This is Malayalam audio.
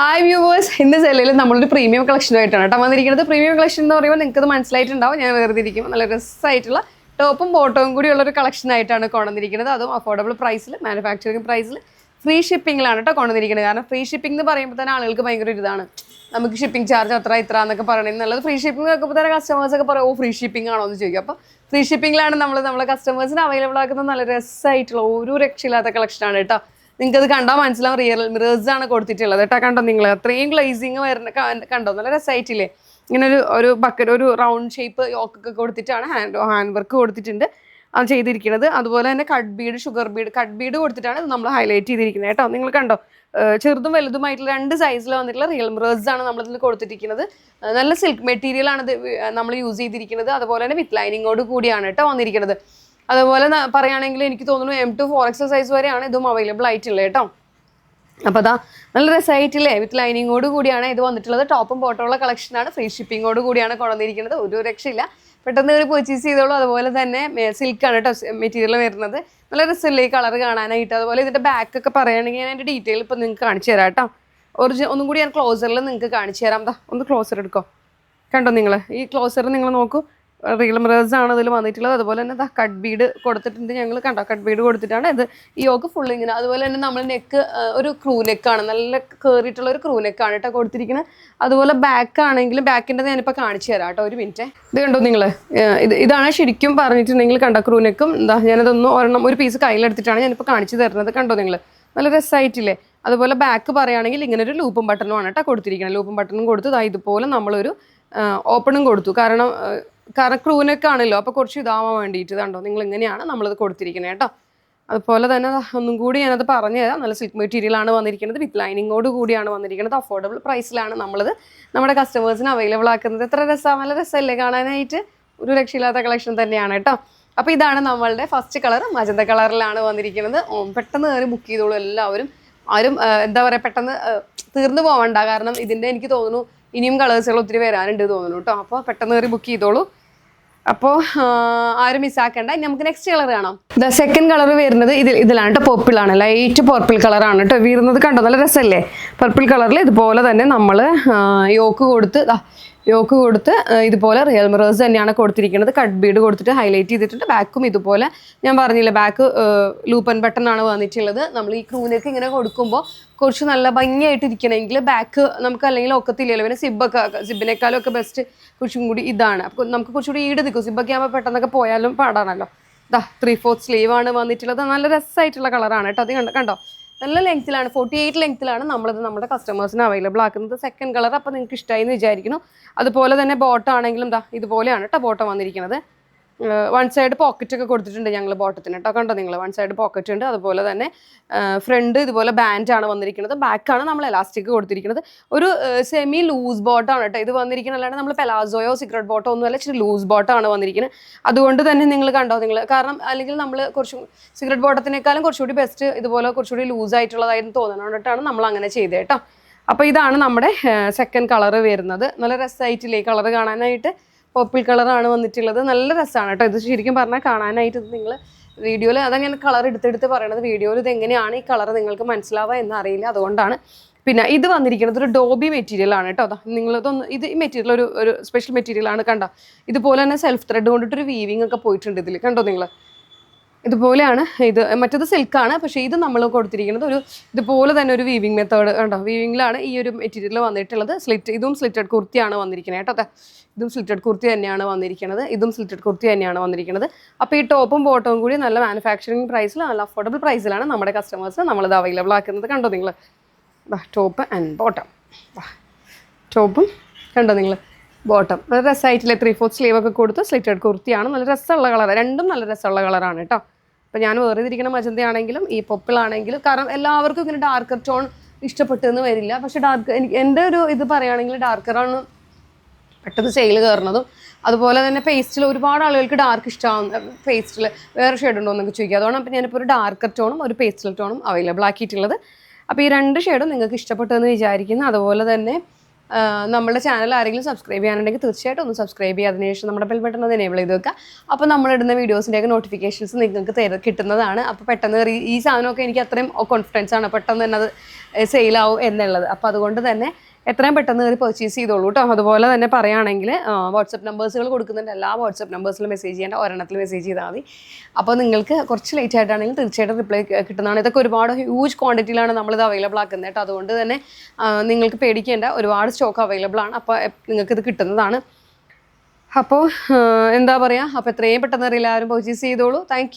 ഹായ് വ്യൂവേഴ്സ് ഇന്ന് സെല്ലയിൽ നമ്മളൊരു പ്രീമിയം കളക്ഷനുമായിട്ടാണ് കേട്ടോ വന്നിരിക്കുന്നത്. പ്രീമിയം കളക്ഷൻ എന്ന് പറയുമ്പോൾ നിങ്ങൾക്ക് ഇത് മനസ്സിലായിട്ടുണ്ടാവും. ഞാൻ വെറുതെ ഇരിക്കും നല്ല രസമായിട്ടുള്ള ടോപ്പും ബോട്ടവും കൂടി ഉള്ളൊരു കളക്ഷൻ ആയിട്ടാണ് കൊണ്ടുവന്നിരിക്കുന്നത്. അതും അഫോർഡബിൾ പ്രൈസിൽ മാനുഫാക്ചറിങ് പ്രൈസിൽ ഫ്രീ ഷിപ്പിങ്ങിലാണ് കേട്ടോ കൊണ്ടുവന്നിരിക്കുന്നത്. കാരണം ഫ്രീ ഷിപ്പിംഗ് എന്ന് പറയുമ്പോൾ തന്നെ ആളുകൾക്ക് ഭയങ്കര ഇതാണ്. നമുക്ക് ഷിപ്പിംഗ് ചാർജ് അത്ര ഇത്ര എന്നൊക്കെ പറയണത് നല്ലത്. ഫ്രീ ഷിപ്പിംഗ് ഒക്കെ തന്നെ കസ്റ്റമേഴ്സ് ഒക്കെ പറയും ഓ ഫ്രീ ഷിപ്പിംഗ് ആണോ? എന്ന് ചോദിക്കും. അപ്പോൾ ഫ്രീ ഷിപ്പിംഗിലാണ് നമ്മൾ നമ്മളെ കസ്റ്റമേഴ്സിന് അവൈലബിൾ ആക്കുന്ന നല്ല രസമായിട്ടുള്ള ഒരു രക്ഷയില്ലാത്ത കളക്ഷനാണ് കേട്ടോ. നിങ്ങൾക്ക് അത് കണ്ടാൽ മനസ്സിലാവും. റിയൽ മിറേഴ്സ് ആണ് കൊടുത്തിട്ടുള്ളത് കേട്ടോ. കണ്ടോ നിങ്ങൾ അത്രയും ഗ്ലേസിങ് വരുന്ന കണ്ടോ? നല്ല രസമായിട്ടില്ലേ ഇങ്ങനെ ഒരു ഒരു ബക്കറ്റ് ഒരു റൗണ്ട് ഷേപ്പ് യോക്കൊക്കെ കൊടുത്തിട്ടാണ് ഹാൻഡ് ഹാൻഡ് വർക്ക് കൊടുത്തിട്ടുണ്ട്. അത് ചെയ്തിരിക്കുന്നത്. അതുപോലെ തന്നെ cut bead sugar bead cut bead കൊടുത്തിട്ടാണ് ഇത് നമ്മൾ ഹൈലൈറ്റ് ചെയ്തിരിക്കുന്നത് കേട്ടോ. നിങ്ങൾ കണ്ടോ? ചെറുതും വലുതുമായിട്ടുള്ള രണ്ട് സൈസിൽ വന്നിട്ടുള്ള റിയൽ മിറേഴ്സ് ആണ് നമ്മളിതിൽ കൊടുത്തിരിക്കുന്നത്. നല്ല സിൽക്ക് മെറ്റീരിയൽ ആണ് ഇത് നമ്മൾ യൂസ് ചെയ്തിരിക്കുന്നത്. അതുപോലെ തന്നെ വിത്ത് ലൈനിങ്ങോട് കൂടിയാണ് കേട്ടോ വന്നിരിക്കുന്നത്. അതുപോലെ പറയുകയാണെങ്കിൽ എനിക്ക് തോന്നുന്നു M to four X size വരെയാണ് ഇതും അവൈലബിൾ ആയിട്ടുള്ളത് കേട്ടോ. അപ്പോൾ അതാ നല്ല രസമായിട്ടില്ലേ വിത്ത് ലൈനിങ്ങോട് കൂടിയാണ് ഇത് വന്നിട്ടുള്ളത്. ടോപ്പും ബോട്ടമുള്ള കളക്ഷനാണ് ഫ്രീ ഷിപ്പിങ്ങോട് കൂടിയാണ് കൊണ്ടുവന്നിരിക്കുന്നത്. ഒരു രക്ഷയില്ല. പെട്ടെന്ന് ഒരു പർച്ചേസ് ചെയ്തോളൂ. അതുപോലെ തന്നെ സിൽക്കാണ് കേട്ടോ മെറ്റീരിയൽ വരുന്നത്. നല്ല രസമില്ലേ ഈ കളർ കാണാനായിട്ട്? അതുപോലെ ഇതിന്റെ ബാക്ക് ഒക്കെ പറയുകയാണെങ്കിൽ ഞാൻ അതിന്റെ ഡീറ്റെയിൽ ഇപ്പോൾ നിങ്ങൾക്ക് കാണിച്ചു തരാം കേട്ടോ ഒറിജിനൽ ഒന്നും കൂടി ഞാൻ ക്ലോസറിൽ നിങ്ങൾക്ക് കാണിച്ചു തരാം ദാ. ഒന്ന് ക്ലോസർ എടുക്കോ. കണ്ടോ നിങ്ങൾ ഈ ക്ലോസർ നിങ്ങൾ നോക്കൂ. റിയൽ മിറേഴ്സ് ആണ് ഇതിൽ വന്നിട്ടുള്ളത്. അതുപോലെ തന്നെ കട്ട് ബീഡ് കൊടുത്തിട്ടുണ്ട് ഞങ്ങൾ കണ്ടോ? കട്ട് ബീഡ് കൊടുത്തിട്ടാണ് ഇത് ഈ യോക്ക് ഫുൾ ഇങ്ങനെ. അതുപോലെ തന്നെ നമ്മൾ നെക്ക് ഒരു ക്രൂ നെക്കാണ് നല്ല കയറിയിട്ടുള്ള ഒരു ക്രൂ നെക്കാണ് കേട്ടോ കൊടുത്തിരിക്കുന്നത് അതുപോലെ ബാക്ക് ആണെങ്കിലും ബാക്കിന്റെ ഞാനിപ്പോൾ കാണിച്ചു തരാം കേട്ടോ. ഒരു മിനിറ്റ് ഇത് കണ്ടോ നിങ്ങൾ ഇത് ഇതാണ് ശരിക്കും പറഞ്ഞിട്ടുണ്ടെങ്കിൽ കണ്ടോ ക്രൂ നെക്കും എന്താ ഞാനതൊന്ന് ഒരെണ്ണം ഒരു പീസ് കയ്യിലെടുത്തിട്ടാണ് ഞാനിപ്പോൾ കാണിച്ചു തരുന്നത്. കണ്ടോ നിങ്ങൾ നല്ല രസമായിട്ടില്ലേ അതുപോലെ ബാക്ക് പറയുകയാണെങ്കിൽ ഇങ്ങനെ ഒരു ലൂപ്പും ബട്ടണും ആണ് കേട്ടോ കൊടുത്തിരിക്കുന്നത് ലൂപ്പും ബട്ടണും കൊടുത്ത് ഇതുപോലെ നമ്മളൊരു ഓപ്പണും കൊടുത്തു. കാരണം കാരണം ക്രൂനൊക്കെ ആണല്ലോ അപ്പോൾ കുറച്ച് ഇതാവാൻ വേണ്ടിയിട്ട് കണ്ടോ? നിങ്ങൾ ഇങ്ങനെയാണ് നമ്മളത് കൊടുത്തിരിക്കുന്നത് കേട്ടോ? അതുപോലെ തന്നെ ഒന്നും കൂടി ഞാനത് പറഞ്ഞു തരാം. നല്ല സിൽക്ക് മെറ്റീരിയൽ ആണ് വന്നിരിക്കുന്നത്. വിത്ത് ലൈനിങ്ങോട് കൂടിയാണ് വന്നിരിക്കുന്നത്. അഫോർഡബിൾ പ്രൈസിലാണ് നമ്മളത് നമ്മുടെ കസ്റ്റമേഴ്സിന് അവൈലബിൾ ആക്കുന്നത്. എത്ര രസമാണ് നല്ല രസമല്ലേ കാണാനായിട്ട്? ഒരു രക്ഷയില്ലാത്ത കളക്ഷൻ തന്നെയാണ് കേട്ടോ. അപ്പോൾ ഇതാണ് നമ്മളുടെ ഫസ്റ്റ് കളർ മജന്ത കളറിലാണ് വന്നിരിക്കുന്നത്. പെട്ടെന്ന് കയറി ബുക്ക് ചെയ്തോളൂ എല്ലാവരും. ആരും എന്താ പറയുക പെട്ടെന്ന് തീർന്നു പോവണ്ട. കാരണം ഇതിന്റെ എനിക്ക് തോന്നുന്നു ഇനിയും കളേഴ്സുകൾ ഒത്തിരി വരാനുണ്ട് തോന്നുന്നു കേട്ടോ. അപ്പോൾ പെട്ടെന്ന് കയറി ബുക്ക് ചെയ്തോളൂ. അപ്പോൾ ആരും മിസ്സാക്കണ്ട ഇനി നമുക്ക് നെക്സ്റ്റ് കളർ കാണാം. ദ സെക്കൻഡ് കളർ വരുന്നത് ഇതിൽ ഇതിലാണ് കേട്ടോ പർപ്പിളാണ് ലൈറ്റ് പർപ്പിൾ കളറാണ് കേട്ടോ വീറുന്നത് കണ്ടോ? നല്ല രസമല്ലേ? പർപ്പിൾ കളറിൽ ഇതുപോലെ തന്നെ നമ്മൾ യോക്ക് കൊടുത്ത് യോക്ക് കൊടുത്ത് ഇതുപോലെ റിയൽ മിറേഴ്സ് തന്നെയാണ് കൊടുത്തിരിക്കുന്നത്. കട്ട് ബീഡ് കൊടുത്തിട്ട് ഹൈലൈറ്റ് ചെയ്തിട്ടുണ്ട്. ബാക്കും ഇതുപോലെ ഞാൻ പറഞ്ഞില്ല ബാക്ക് ലൂപ്പൻ ബട്ടൺ ആണ് വന്നിട്ടുള്ളത്. നമ്മൾ ഈ ക്രൂനൊക്കെ ഇങ്ങനെ കൊടുക്കുമ്പോൾ കുറച്ച് നല്ല ഭംഗിയായിട്ട് ഇരിക്കണമെങ്കിൽ ബാക്ക് നമുക്ക് അല്ലെങ്കിൽ ഒക്കത്തില്ലല്ലോ. പിന്നെ സിബൊക്കെ സിബിനേക്കാളും ഒക്കെ ബെസ്റ്റ് കുറച്ചും കൂടി ഇതാണ്. അപ്പോൾ നമുക്ക് കുറച്ചുകൂടി ഈട് നിൽക്കും. സിബൊക്കെ ആകുമ്പോൾ പെട്ടെന്നൊക്കെ പോയാലും പാടാണല്ലോ. ദാ ത്രീ ഫോർത്ത് സ്ലീവ് ആണ് വന്നിട്ടുള്ളത്. നല്ല രസമായിട്ടുള്ള കളറാണ് കേട്ടോ. അത് കണ്ടോ കണ്ടോ? നല്ല ലെങ്ത്തിലാണ് ഫോർട്ടി എയ്റ്റ് ലെങ്ത്തിലാണ് നമ്മളിത് നമ്മുടെ കസ്റ്റമേഴ്സിന് അവൈലബിൾ ആക്കുന്നത്. സെക്കൻഡ് കളർ അപ്പോൾ നിങ്ങൾക്ക് ഇഷ്ടമായി എന്ന് വിചാരിക്കുന്നു. അതുപോലെ തന്നെ ബോട്ടം ആണെങ്കിലും ദാ ഇതുപോലെയാണ് കേട്ടോ ബോട്ടം വന്നിരിക്കുന്നത്. വൺ സൈഡ് പോക്കറ്റ് ഒക്കെ കൊടുത്തിട്ടുണ്ട് ഞങ്ങൾ ബോട്ടത്തിന് കേട്ടോ കണ്ടോ നിങ്ങൾ വൺ സൈഡ് പോക്കറ്റ് ഉണ്ട്. അതുപോലെ തന്നെ ഫ്രണ്ട് ഇതുപോലെ ബാൻഡ് ആണ് വന്നിരിക്കുന്നത്. ബാക്കാണ് നമ്മൾ എലാസ്റ്റിക് കൊടുത്തിരിക്കുന്നത്. ഒരു സെമി ലൂസ് ബോട്ടാണ് കേട്ടോ ഇത് വന്നിരിക്കുന്നത്. അല്ലാണ്ട് നമ്മൾ പെലാസോയോ സിഗരറ്റ് ബോട്ടോ ഒന്നുമല്ല ഇച്ചിരി ലൂസ് ബോട്ടാണ് വന്നിരിക്കുന്നത്. അതുകൊണ്ട് തന്നെ നിങ്ങൾ കണ്ടോ നിങ്ങൾ കാരണം അല്ലെങ്കിൽ നമ്മൾ കുറച്ച് സിഗരറ്റ് ബോട്ടത്തിനേക്കാളും കുറച്ചുകൂടി ബെസ്റ്റ് ഇതുപോലെ കുറച്ചുകൂടി ലൂസ് ആയിട്ടുള്ളതായിരുന്നു തോന്നുന്നതുകൊണ്ടിട്ടാണ് നമ്മൾ അങ്ങനെ ചെയ്തത് കേട്ടോ അപ്പോൾ ഇതാണ് നമ്മുടെ സെക്കൻഡ് കളർ വരുന്നത്. നല്ല രസമായിട്ടില്ലേ കളർ കാണാനായിട്ട്. പർപ്പിൾ കളറാണ് വന്നിട്ടുള്ളത്. നല്ല രസമാണ് കേട്ടോ. ഇത് ശരിക്കും പറഞ്ഞാൽ കാണാനായിട്ട് നിങ്ങൾ വീഡിയോയിൽ അതാണ് ഞാൻ കളർ എടുത്തെടുത്ത് പറയണത് വീഡിയോയിൽ ഇത് എങ്ങനെയാണ് ഈ കളർ നിങ്ങൾക്ക് മനസ്സിലാവുക എന്നറിയില്ല. അതുകൊണ്ടാണ് പിന്നെ ഇത് വന്നിരിക്കുന്നത് ഒരു ഡോബി മെറ്റീരിയൽ ആണ് കേട്ടോ. നിങ്ങളിതൊന്ന് ഇത് ഈ മെറ്റീരിയൽ ഒരു ഒരു സ്പെഷ്യൽ മെറ്റീരിയൽ ആണ് കണ്ടോ? ഇതുപോലെ തന്നെ സെൽഫ് ത്രെഡ് കൊണ്ടിട്ടൊരു വീവിംഗ് ഒക്കെ പോയിട്ടുണ്ട് ഇതിൽ കണ്ടോ നിങ്ങൾ ഇതുപോലെയാണ്. ഇത് മറ്റത് സിൽക്കാണ് പക്ഷേ ഇത് നമ്മൾ കൊടുത്തിരിക്കുന്നത് ഒരു ഇതുപോലെ തന്നെ ഒരു വീവിങ് മെത്തേഡ് കണ്ടോ? വീവിങ്ങിലാണ് ഈ ഒരു മെറ്റീരിയൽ വന്നിട്ടുള്ളത്. സ്ലിറ്റ് ഇതും സ്ലിറ്റഡ് കുർത്തിയാണ് വന്നിരിക്കുന്നത് കേട്ടോ. ഇതും സ്ലിറ്റഡ് കുർത്തി തന്നെയാണ് വന്നിരിക്കുന്നത്. ഇതും സ്ലിറ്റഡ് കുർത്തി തന്നെയാണ് വന്നിരിക്കുന്നത്. അപ്പോൾ ഈ ടോപ്പും ബോട്ടവും കൂടി നല്ല മാനുഫാക്ചറിങ് പ്രൈസിൽ നല്ല അഫോർഡബിൾ പ്രൈസിലാണ് നമ്മുടെ കസ്റ്റമേഴ്സ് നമ്മളിത് അവൈലബിൾ ആക്കുന്നത്. കണ്ടോ നിങ്ങൾ? ടോപ്പ് ആൻഡ് ബോട്ടം ടോപ്പും കണ്ടോ നിങ്ങൾ? ബോട്ടം. നല്ല രസമായിട്ടില്ലേ ത്രീ ഫോർത്ത് സ്ലീവ് ഒക്കെ കൊടുത്ത് സ്ലിറ്റഡ് കുർത്തിയാണ്. നല്ല രസമുള്ള കളർ രണ്ടും നല്ല രസമുള്ള കളറാണ് കേട്ടോ അപ്പോൾ ഞാൻ വേറെ ഇരിക്കുന്ന മജന്തയാണെങ്കിലും ഈ പൊപ്പിളാണെങ്കിലും കാരണം എല്ലാവർക്കും ഇങ്ങനെ ഡാർക്കർ ടോൺ ഇഷ്ടപ്പെട്ടെന്ന് വരില്ല. പക്ഷേ ഡാർക്ക് എനിക്ക് എന്റെ ഒരു ഇത് പറയുകയാണെങ്കിൽ ഡാർക്കറാണ് പെട്ടെന്ന് സെയിൽ കയറുന്നതും. അതുപോലെ തന്നെ പേസ്റ്റിൽ ഒരുപാട് ആളുകൾക്ക് ഡാർക്ക് ഇഷ്ടമാകുന്ന പേസ്റ്റിൽ വേറെ ഷെയ്ഡ് ഉണ്ടോ എന്നൊക്കെ ചോദിക്കുക അതുകൊണ്ട് അപ്പം ഞാനിപ്പോൾ ഒരു ഡാർക്കർ ടോണും ഒരു പേസ്റ്റൽ ടോണും അവൈലബിൾ ആക്കിയിട്ടുള്ളത്. അപ്പോൾ ഈ രണ്ട് ഷെയ്ഡും നിങ്ങൾക്ക് ഇഷ്ടപ്പെട്ടെന്ന് വിചാരിക്കുന്നു. അതുപോലെ തന്നെ നമ്മുടെ ചാനൽ ആരെങ്കിലും സബ്സ്ക്രൈബ് ചെയ്യാനുണ്ടെങ്കിൽ തീർച്ചയായിട്ടും ഒന്ന് സബ്സ്ക്രൈബ് ചെയ്യുക. അതിനുശേഷം നമ്മുടെ ബെൽ ബട്ടൺ ഒന്ന് എനേബിൾ ചെയ്ത് വെക്കുക. അപ്പോൾ നമ്മളിടുന്ന വീഡിയോസിന്റെയൊക്കെ നോട്ടിഫിക്കേഷൻസ് നിങ്ങൾക്ക് തര കിട്ടുന്നതാണ്. അപ്പോൾ പെട്ടെന്ന് ഈ- സാധനമൊക്കെ എനിക്ക് അത്രയും കോൺഫിഡൻസ് ആണ്. പെട്ടെന്ന് തന്നെ അത് സെയിലാവും എന്നുള്ളത്. അപ്പോൾ അതുകൊണ്ട് തന്നെ എത്രയും പെട്ടെന്ന് കയറി പർച്ചേസ് ചെയ്തോളൂ കേട്ടോ അതുപോലെ തന്നെ പറയുകയാണെങ്കിൽ വാട്സപ്പ് നമ്പേഴ്സുകൾ കൊടുക്കുന്നുണ്ട്. എല്ലാ വാട്സപ്പ് നമ്പേഴ്സിലും മെസ്സേജ് ചെയ്യേണ്ട ഒരെണ്ണത്തിൽ മെസ്സേജ് ചെയ്താൽ മതി. അപ്പോൾ നിങ്ങൾക്ക് കുറച്ച് ലേറ്റ് ആയിട്ടാണെങ്കിൽ തീർച്ചയായിട്ടും റിപ്ലൈ കിട്ടുന്നതാണ്. ഇതൊക്കെ ഒരുപാട് ഹ്യൂജ് ക്വാണ്ടിറ്റിയിലാണ് നമ്മളിത് അവൈലബിൾ ആക്കുന്നത് കേട്ടോ അതുകൊണ്ട് തന്നെ നിങ്ങൾക്ക് പേടിക്കേണ്ട ഒരുപാട് സ്റ്റോക്ക് അവൈലബിൾ ആണ്. അപ്പോൾ നിങ്ങൾക്ക് ഇത് കിട്ടുന്നതാണ്. അപ്പോൾ എന്താ പറയുക അപ്പോൾ എത്രയും പെട്ടെന്ന് എല്ലാവരും പർച്ചേസ് ചെയ്തോളൂ. താങ്ക്